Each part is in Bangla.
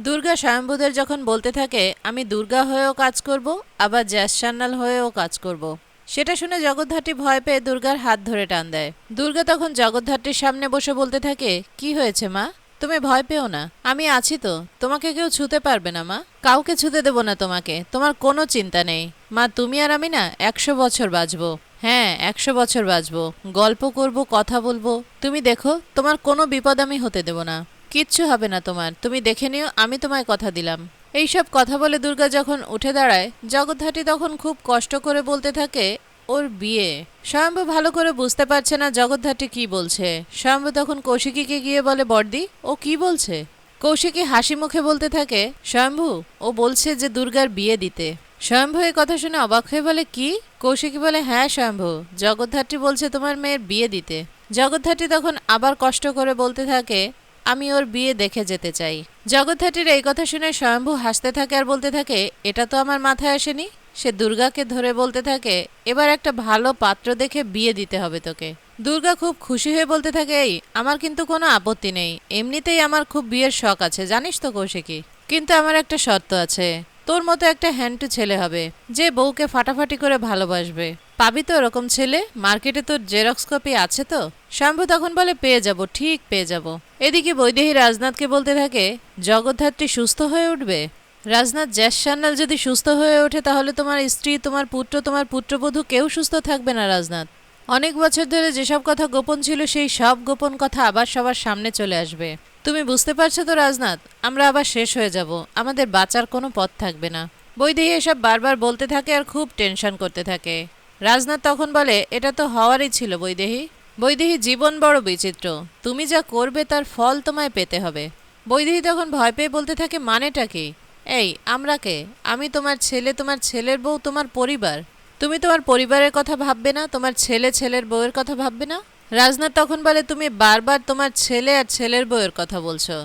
দুর্গা স্বয়ম্ভুদের যখন বলতে থাকে, আমি দুর্গা হয়েও কাজ করব, আবার জ্যাস সান্নাল হয়েও কাজ করব। সেটা শুনে জগদ্ধাত্রী ভয় পেয়ে দুর্গার হাত ধরে টান দেয়। দুর্গা তখন জগদ্ধাত্রীর সামনে বসে বলতে থাকে, কি হয়েছে মা? তুমি ভয় পেও না। আমি আছি তো। তোমাকে কেউ ছুতে পারবে না মা। কাউকে ছুতে দেবো না তোমাকে। তোমার কোনো চিন্তা নেই। মা, তুমি আর আমি না একশো বছর বাঁচবো। হ্যাঁ একশো বছর বাঁচবো। গল্প করব, কথা বলব। তুমি দেখো, তোমার কোনো বিপদ আমি হতে দেব না। কিচ্ছু হবে না তোমার। তুমি দেখে নিও, আমি তোমায় কথা দিলাম। এইসব কথা বলে দুর্গা যখন উঠে দাঁড়ায়, জগদ্ধাত্রী তখন খুব কষ্ট করে বলতে থাকে, ওর বিয়ে। স্বয়ম্ভু ভালো করে বুঝতে পারছে না জগদ্ধাত্রী কি বলছে। স্বয়ম্ভু তখন কৌশিকীকে গিয়ে বলে, বর্দি, ও কি বলছে? কৌশিকী হাসি মুখে বলতে থাকে, স্বয়ম্ভু, ও বলছে যে দুর্গার বিয়ে দিতে। স্বয়ম্ভু এই কথা শুনে অবাক হয়ে বলে, কি? কৌশিকী বলে হ্যাঁ স্বয়ম্ভু, জগদ্ধাত্রী বলছে তোমার মেয়ের বিয়ে দিতে। জগদ্ধাত্রী তখন আবার কষ্ট করে বলতে থাকে আমি ওর বিয়ে দেখে যেতে চাই। জগদ্ধাটির এই কথা শুনে স্বয়ম্ভু হাসতে থাকে আর বলতে থাকে, এটা তো আমার মাথায় আসেনি। সে দুর্গাকে ধরে বলতে থাকে, এবার একটা ভালো পাত্র দেখে বিয়ে দিতে হবে তোকে। দুর্গা খুব খুশি হয়ে বলতে থাকে, এই, আমার কিন্তু কোনো আপত্তি নেই। এমনিতেই আমার খুব বিয়ের শখ আছে। জানিস তো কৌশিকী? কিন্তু আমার একটা শর্ত আছে। তোর মতো একটা হ্যান্ডটু ছেলে হবে, যে বউকে ফাটাফাটি করে ভালোবাসবে। পাবি তো ওরকম ছেলে? মার্কেটে তোর জেরক্স কপি আছে তো? শম্ভু তখন বলে, পেয়ে যাব, ঠিক পেয়ে যাব। এদিকে বৈদেহী রাজনাথকে বলতে থাকে, জগদ্ধাত্রী সুস্থ হয়ে উঠবে? রাজনাথ, জ্যাস সান্যাল যদি সুস্থ হয়ে ওঠে, তাহলে তোমার স্ত্রী, তোমার পুত্র, তোমার পুত্রবধূ কেউ সুস্থ থাকবে না, রাজনাথ। অনেক বছর ধরে যেসব কথা গোপন ছিল, সেই সব গোপন কথা আবার সবার সামনে চলে আসবে। তুমি বুঝতে পারছ তো, রাজনাথ? আমরা আবার শেষ হয়ে যাব। আমাদের বাঁচার কোনো পথ থাকবে না। বৈদেহী এসব বারবার বলতে থাকে আর খুব টেনশন করতে থাকে। রাজনাথ তখন বলে, এটা তো হওয়ারই ছিল, বৈদেহী। বৈদেহী জীবন বড় বিচিত্র। তুমি যা করবে তার ফল তোমায় পেতে হবে। বৈদেহী তখন ভয় পেয়ে বলতে থাকে, মানেটা কি? এই, আমরা কে? আমি তোমার ছেলে, তোমার ছেলের বউ, তোমার পরিবার। তুমি তোমার পরিবারের কথা ভাববে না, তোমার ছেলে ছেলের বউয়ের কথা ভাববে না? রাজনাথ তখন বলে, তুমি বারবার তোমার ছেলে আর ছেলের বউয়ের কথা বলছো।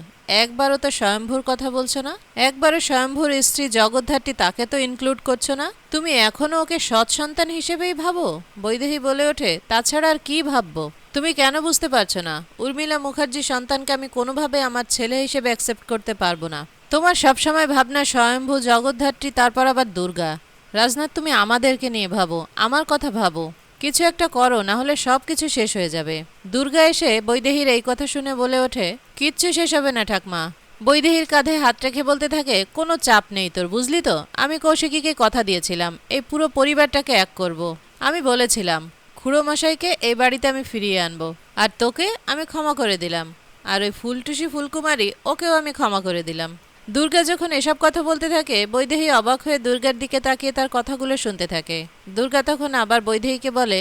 একবারও তো স্বয়ম্ভুর কথা বলছো না? একবারও স্বয়ম্ভুর স্ত্রী জগদ্ধাত্রী তাকে তো ইনক্লুড করছ না? তুমি এখনও ওকে সৎ সন্তান হিসেবেই ভাবো? বৈদেহী বলে ওঠে, তাছাড়া আর কি ভাববো? তুমি কেন বুঝতে পারছ না? উর্মিলা মুখার্জি সন্তানকে আমি কোনোভাবে আমার ছেলে হিসেবে অ্যাকসেপ্ট করতে পারব না। তোমার সবসময় ভাবনা স্বয়ম্ভু জগদ্ধাত্রী, তারপর আবার দুর্গা। রাজনাথ, তুমি আমাদেরকে নিয়ে ভাবো, আমার কথা ভাবো। কিছু একটা করো না হলে সব কিছু শেষ হয়ে যাবে। দুর্গা এসে বৈদেহীর এই কথা শুনে বলে ওঠে, কিচ্ছু শেষ হবে না ঠাকমা। বৈদেহীর কাঁধে হাত রেখে বলতে থাকে, কোনো চাপ নেই তোর, বুঝলি তো? আমি কৌশিকীকে কথা দিয়েছিলাম, এই পুরো পরিবারটাকে এক করব। আমি বলেছিলাম খুড়ো মশাইকে এই বাড়িতে আমি ফিরিয়ে আনব, আর তোকে আমি ক্ষমা করে দিলাম। আর ওই ফুলটুসি ফুলকুমারী, ওকেও আমি ক্ষমা করে দিলাম। দুর্গা যখন এসব কথা বলতে থাকে, বৈদেহী অবাক হয়ে দুর্গার দিকে তাকিয়ে তার কথাগুলো শুনতে থাকে। দুর্গা তখন আবার বৈদেহীকে বলে,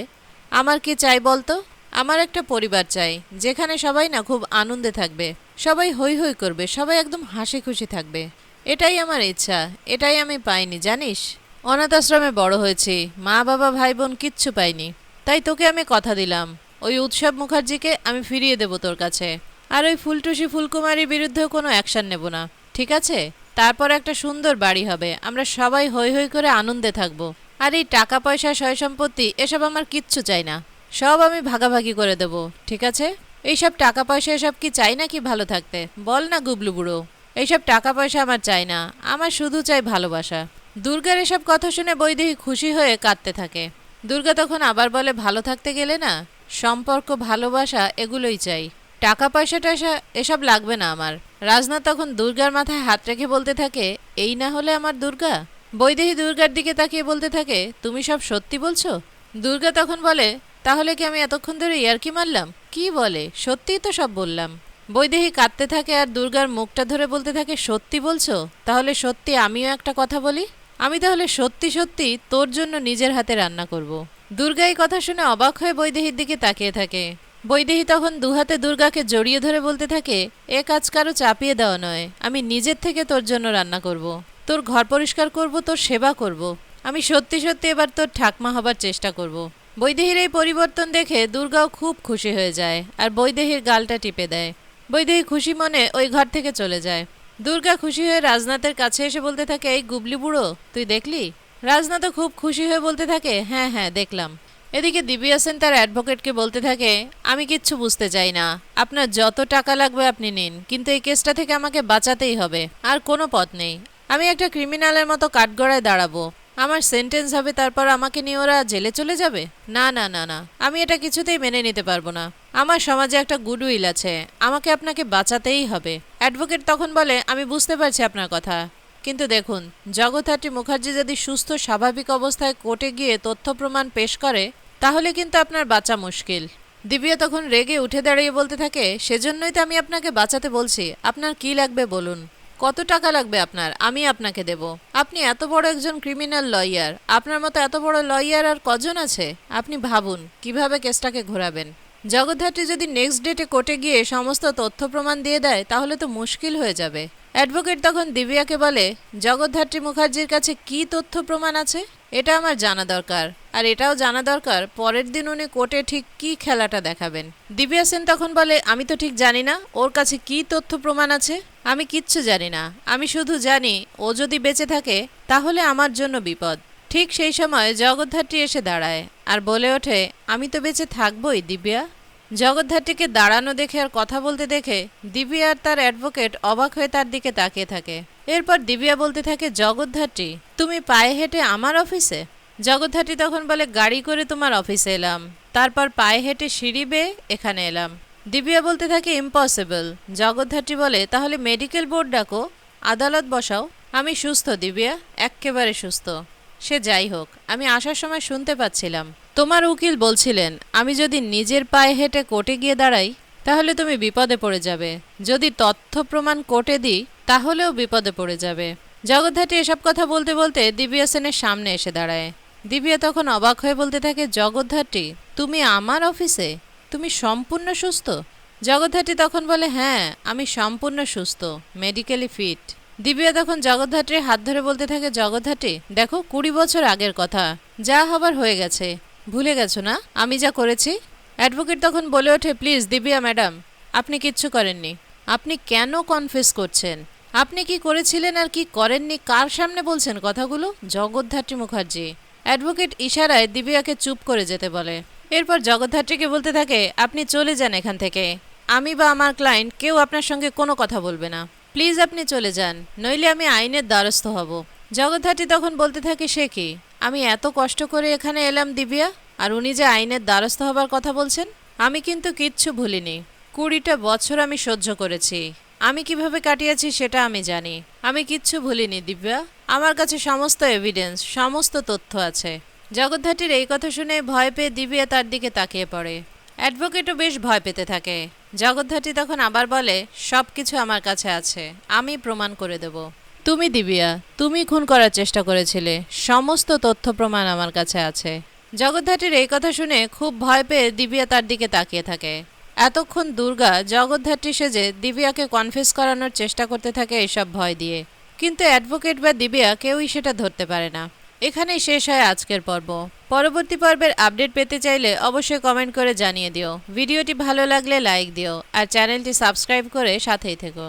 আমার কি চাই বলতো? আমার একটা পরিবার চাই, যেখানে সবাই না খুব আনন্দে থাকবে, সবাই হই হই করবে, সবাই একদম হাসি খুশি থাকবে। এটাই আমার ইচ্ছা, এটাই আমি পাইনি, জানিস? অনাথ আশ্রমে বড় হয়েছি, মা, বাবা, ভাই, বোন কিচ্ছু পাইনি। তাই তোকে আমি কথা দিলাম, ওই উৎসব মুখার্জিকে আমি ফিরিয়ে দেব তোর কাছে। আর ওই ফুলটুসি ফুলকুমারীর বিরুদ্ধেও কোনো অ্যাকশন নেব না। ঠিক আছে? তারপর একটা সুন্দর বাড়ি হবে। আমরা সবাই হই হই করে আনন্দে থাকব। আর এই টাকা পয়সা, সয় সম্পত্তি, এসব আমার কিচ্ছু চাই না। সব আমি ভাগাভাগি করে দেব, ঠিক আছে? এইসব টাকা পয়সা, এসব কি চাই না কি ভালো থাকতে? বল না গুবলু বুড়ো। এইসব টাকা পয়সা আমার চাই না, আমার শুধু চাই ভালোবাসা। দুর্গার এসব কথা শুনে বৈদেহী খুশি হয়ে কাঁদতে থাকে। দুর্গা তখন আবার বলে, ভালো থাকতে গেলে না? সম্পর্ক, ভালোবাসা, এগুলোই চাই। টাকা পয়সা টয়সা এসব লাগবে না আমার। রাজনাথ তখন দুর্গার মাথায় হাত রেখে বলতে থাকে, এই না হলে আমার দুর্গা? বৈদেহী দুর্গার দিকে তাকিয়ে বলতে থাকে, তুমি সব সত্যি বলছো? দুর্গা তখন বলে, তাহলে কি আমি এতক্ষণ ধরে ইয়ার্কি মারলাম? কি বলে? সত্যিই তো সব বললাম। বৈদেহী কাঁদতে থাকে আর দুর্গার মুখটা ধরে বলতে থাকে, সত্যি বলছো? তাহলে সত্যি আমিও একটা কথা বলি? আমি তাহলে সত্যি সত্যি তোর জন্য নিজের হাতে রান্না করব। দুর্গা এই কথা শুনে অবাক হয়ে বৈদেহীর দিকে তাকিয়ে থাকে। বৈদেহী তখন দুহাতে দুর্গাকে জড়িয়ে ধরে বলতে থাকে, এ কাজ কারও চাপিয়ে দেওয়া নয়, আমি নিজের থেকে তোর জন্য রান্না করব। তোর ঘর পরিষ্কার করব, তোর সেবা করব। আমি সত্যি সত্যি এবার তোর ঠাকমা হবার চেষ্টা করব। বৈদেহীর এই পরিবর্তন দেখে দুর্গাও খুব খুশি হয়ে যায় আর বৈদেহীর গালটা টিপে দেয় বৈদেহী খুশি মনে ওই ঘর থেকে চলে যায় দুর্গা খুশি হয়ে রাজনাথের কাছে এসে বলতে থাকে, এই গুবলি বুড়ো, তুই দেখলি রাজনাথও খুব খুশি হয়ে বলতে থাকে হ্যাঁ হ্যাঁ দেখলাম এদিকে দিব্যা সেন তার অ্যাডভোকেটকে বলতে থাকে, আমি কিচ্ছু বুঝতে চাই না। আপনার যত টাকা লাগবে আপনি নিন, কিন্তু এই কেসটা থেকে আমাকে বাঁচাতেই হবে। আর কোনো পথ নেই। আমি একটা ক্রিমিনালের মতো কাঠগড়ায় দাঁড়াবো। আমার সেন্টেন্স হবে, তারপর আমাকে নিয়ে ওরা জেলে চলে যাবে? না না না না। আমি এটা কিছুতেই মেনে নিতে পারব না। আমার সমাজে একটা গুডউইল আছে। আমাকে আপনাকে বাঁচাতেই হবে। অ্যাডভোকেট তখন বলে, আমি বুঝতে পারছি আপনার কথা। কিন্তু দেখুন, জগৎহাটি মুখার্জি যদি সুস্থ, স্বাভাবিক অবস্থায় কোর্টে গিয়ে তথ্য প্রমাণ পেশ করে, তাহলে কিন্তু আপনার বাঁচা মুশকিল। দিব্যা তখন রেগে উঠে দাঁড়িয়ে বলতে থাকে, সেজন্যই তো আমি আপনাকে বাঁচাতে বলছি, আপনার কি লাগবে বলুন? কত টাকা লাগবে আপনার? আমি আপনাকে দেব। আপনি এত বড় একজন ক্রিমিনাল লয়ার, আপনার মতো এত বড় লয়ার আর কজন আছে? আপনি ভাবুন, কীভাবে কেসটাকে ঘোরাবেন? জগদ্ধাত্রী যদি নেক্সট ডেটে কোর্টে গিয়ে সমস্ত তথ্য প্রমাণ দিয়ে দেয়, তাহলে তো মুশকিল হয়ে যাবে। অ্যাডভোকেট তখন দিব্যাকে বলে, জগদ্ধাত্রী মুখার্জির কাছে কি তথ্য প্রমাণ আছে? এটা আমার জানা দরকার। আর এটাও জানা দরকার, পরের দিন উনি কোর্টে ঠিক কি খেলাটা দেখাবেন? দিব্যা সেন তখন বলে, আমি তো ঠিক জানি না, ওর কাছে কি তথ্য প্রমাণ আছে? আমি কিচ্ছু জানি না। আমি শুধু জানি, ও যদি বেঁচে থাকে, তাহলে আমার জন্য বিপদ। ঠিক সেই সময় জগদ্ধাত্রী এসে দাঁড়ায়, আর বলে ওঠে, আমি তো বেঁচে থাকবই, দিব্যা। জগদ্ধাত্রীকে দাঁড়ানো দেখে আর কথা বলতে দেখে দিব্যা আর তার অ্যাডভোকেট অবাক হয়ে তার দিকে তাকিয়ে থাকে। এরপর দিব্যা বলতে থাকে, জগদ্ধাত্রী, তুমি পায়ে হেঁটে আমার অফিসে? জগদ্ধাত্রী তখন বলে, গাড়ি করে তোমার অফিসে এলাম। তারপর পায়ে হেঁটে সিঁড়ি বেয়ে এখানে এলাম। দিব্যা বলতে থাকে, ইম্পসিবল। জগদ্ধাত্রী বলে, তাহলে মেডিকেল বোর্ড ডাকো, আদালত বসাও। আমি সুস্থ দিব্যা এক্কেবারে সুস্থ। সে যাই হোক, আমি আসার সময় শুনতে পাচ্ছিলাম। তোমার উকিল বলছিলেন, আমি যদি নিজের পায়ে হেঁটে কোর্টে গিয়ে দাঁড়াই, তাহলে তুমি বিপদে পড়ে যাবে। যদি তথ্য প্রমাণ কোর্টে দিই, তাহলেও বিপদে পড়ে যাবে। জগদ্ধাত্রী এসব কথা বলতে বলতে দিব্যা সেনের সামনে এসে দাঁড়ায়। দিব্যা তখন অবাক হয়ে বলতে থাকে, জগদ্ধাত্রী, তুমি আমার অফিসে? তুমি সম্পূর্ণ সুস্থ? জগদ্ধাত্রী তখন বলে হ্যাঁ আমি সম্পূর্ণ সুস্থ মেডিকেলি ফিট। দিব্যা তখন জগদ্ধাত্রীর হাত ধরে বলতে থাকে, জগদ্ধাত্রী, দেখো কুড়ি বছর আগের কথা, যা হবার হয়ে গেছে। ভুলে গেছো না? আমি যা করেছি? অ্যাডভোকেট তখন বলে ওঠে প্লিজ দিব্যা ম্যাডাম, আপনি কিচ্ছু করেননি। আপনি কেন কনফেস করছেন? আপনি কি করেছিলেন আর কি করেননি? কার সামনে বলছেন কথাগুলো? জগদ্ধাত্রী মুখার্জি। অ্যাডভোকেট ইশারায় দিব্যাকে চুপ করে যেতে বলে। এরপর জগদ্ধাত্রীকে বলতে থাকে, আপনি চলে যান এখান থেকে। আমি বা আমার ক্লায়েন্ট কেউ আপনার সঙ্গে কোনো কথা বলবে না। প্লিজ আপনি চলে যান। নইলে আমি আইনের দ্বারস্থ হব। জগদ্ধাত্রী তখন বলতে থাকে, সে কি? আমি এত কষ্ট করে এখানে এলাম দিব্যা, আর উনি যে আইনের দ্বারস্থ হবার কথা বলছেন, আমি কিন্তু কিচ্ছু ভুলিনি। কুড়িটা বছর আমি সহ্য করেছি। আমি কীভাবে কাটিয়েছি সেটা আমি জানি। আমি কিচ্ছু ভুলিনি দিব্যা। আমার কাছে সমস্ত এভিডেন্স সমস্ত তথ্য আছে। জগদ্ধাত্রীর এই কথা শুনে ভয় পেয়ে দিব্যা তার দিকে তাকিয়ে পড়ে। অ্যাডভোকেটও বেশ ভয় পেতে থাকে। জগদ্ধাটি তখন আবার বলে সব কিছু আমার কাছে আছে। আমি প্রমাণ করে দেব। তুমি দিবিয়া, তুমি খুন করার চেষ্টা করেছিলে। সমস্ত তথ্য প্রমাণ আমার কাছে আছে। জগদ্ধাত্রীর এই কথা শুনে খুব ভয় পেয়ে দিব্যা তার দিকে তাকিয়ে থাকে। এতক্ষণ দুর্গা জগদ্ধাত্রী সেজে দিবিয়াকে কনফেস করানোর চেষ্টা করতে থাকে এসব ভয় দিয়ে। কিন্তু অ্যাডভোকেট বা দিবিয়া কেউই সেটা ধরতে পারে না। এখানেই শেষ হয় আজকের পর্ব। পরবর্তী পর্বের আপডেট পেতে চাইলে অবশ্যই কমেন্ট করে জানিয়ে দিও। ভিডিওটি ভালো লাগলে লাইক দিও আর চ্যানেলটি সাবস্ক্রাইব করে সাথেই থেকো।